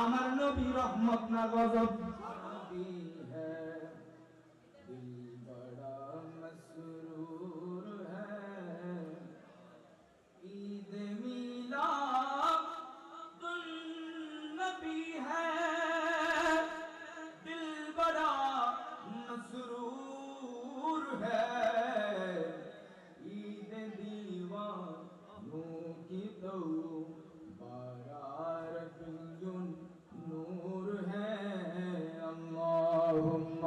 আমার নবী রহমত না গজব।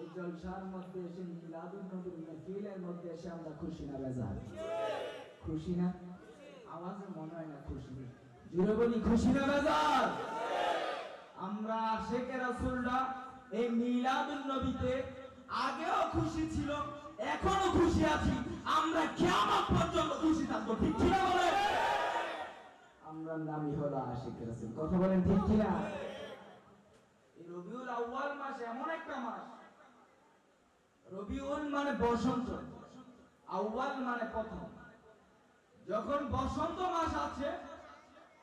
এই জলসার মধ্যে এসে নবীর মাহফিলের মধ্যে এসে আমরা খুশি না খুশি না? আওয়াজে মনে হয় না খুশি। জুড়ে বলি, খুশি না, বেজার? আমরা রাসূলরা এই নবীতে আগেও খুশি ছিল, এখনও খুশি আছি। আমরা কিয়ামত পর্যন্ত খুশি থাকব, ঠিক কি না বলে আমরা নামই হলো আশেকে রাসূল। কথা বলেন ঠিক কি না এই রবিউল মাস এমন একটা মাস রবিউল মানে বসন্ত, আউয়াল মানে প্রথম। যখন বসন্ত মাস আছে,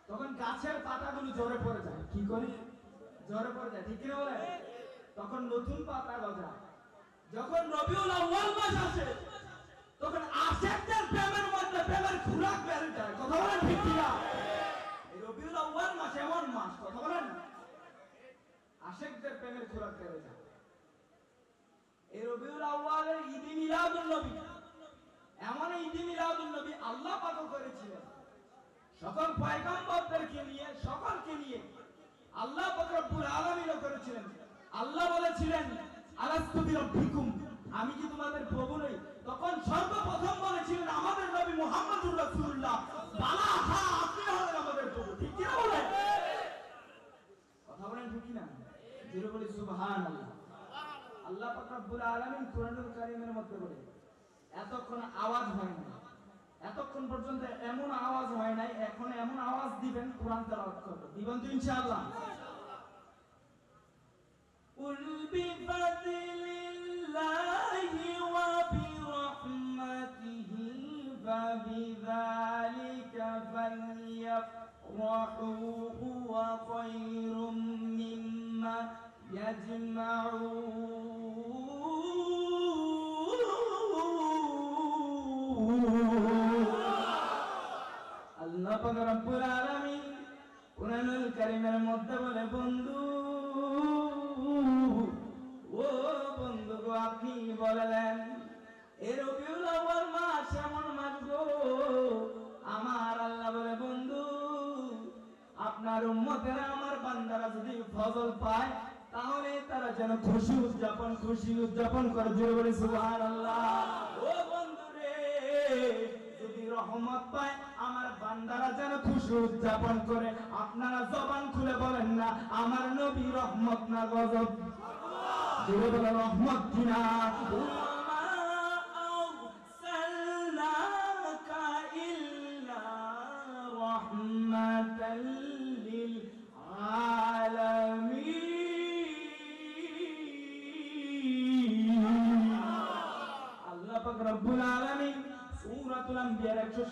তখন গাছের পাতাগুলো ঝরে পড়ে যায়। কি করে? ঝরে পড়ে যায়, ঠিক কিনা বলে তখন নতুন পাতা গজায়। যখন রবিউল আউয়াল মাস আসে তখন আশেকদের প্রেমের মধ্যে প্রেমের খুরাক বেড়ে যায়। কথা বলেন ঠিক কিনা? রবিউল আউয়াল মাস এমন মাস, কথা বলেন? আশেকদের প্রেমের খোরাক বেড়ে যায়। আল্লাহ পাক করেছিলেন। সকল পয়গম্বরদেরকে নিয়ে সকলকে নিয়ে আল্লাহ পাক রব্বুল করেছিলেন। আল্লাহ বলেছিলেন আমি কি তোমাদের প্রভু নই? তখন সর্বপ্রথম বলেছিলেন, আমাদের নবী মুহাম্মদুর রাসূলুল্লাহ। বালা, হা, আপনি হলেন আমাদের প্রভু। ঠিক বলেন? কথা বলেন না বলি আল্লাহ পাক রব্বুল আলামিন কোরআনুল কারীমের মধ্যে বলে এতক্ষণ আওয়াজ হয় না এতক্ষণ পর্যন্ত এমন আওয়াজ হয় নাই এখন এমন আওয়াজ দিবেন কোরআন তেলাওয়াত করবে দিবেন তো ইনশাআল্লাহ قل بفضل الله وبرحمته فبذلك فليفرحوا هو خير مما يجمعون মধ্যে বলে, বন্ধু, ও বন্ধু গো, আপনি বললেন, এ রবিউল আউয়াল মাস এমন মাস গো। আমার আল্লাহ বলে, বন্ধু, আপনার উম্মতেরা আমার বান্দারা যদি ফজল পায়, তাহলে তারা যেন খুশি উদযাপন খুশি উদযাপন করে। জুড়ে বলে, সুবহানাল্লাহ। ও বন্ধু রে, যদি রহমত পায়, আমার বান্দারা যেন খুশি উদযাপন করে আপনারা জবান খুলে বলেন না আমার নবী রহমত না গজব। রহমত কিনা?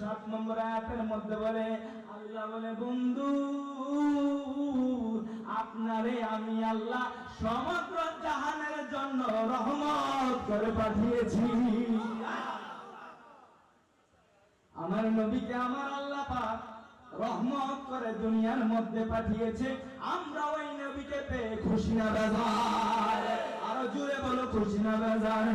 107 নম্বর আয়াতের মধ্যে বলে, আল্লাহ বলে, বন্ধু, আপনারে আমি আল্লাহ সমগ্র জাহানের জন্য রহমত করে পাঠিয়েছি। আমার নবীকে আমার আল্লাহ পাক রহমত করে দুনিয়ার মধ্যে পাঠিয়েছে। আমরা ওই নবীকে পেয়ে খুশি না, বেজার। আরও জুড়ে বলো, খুশি না, বেজার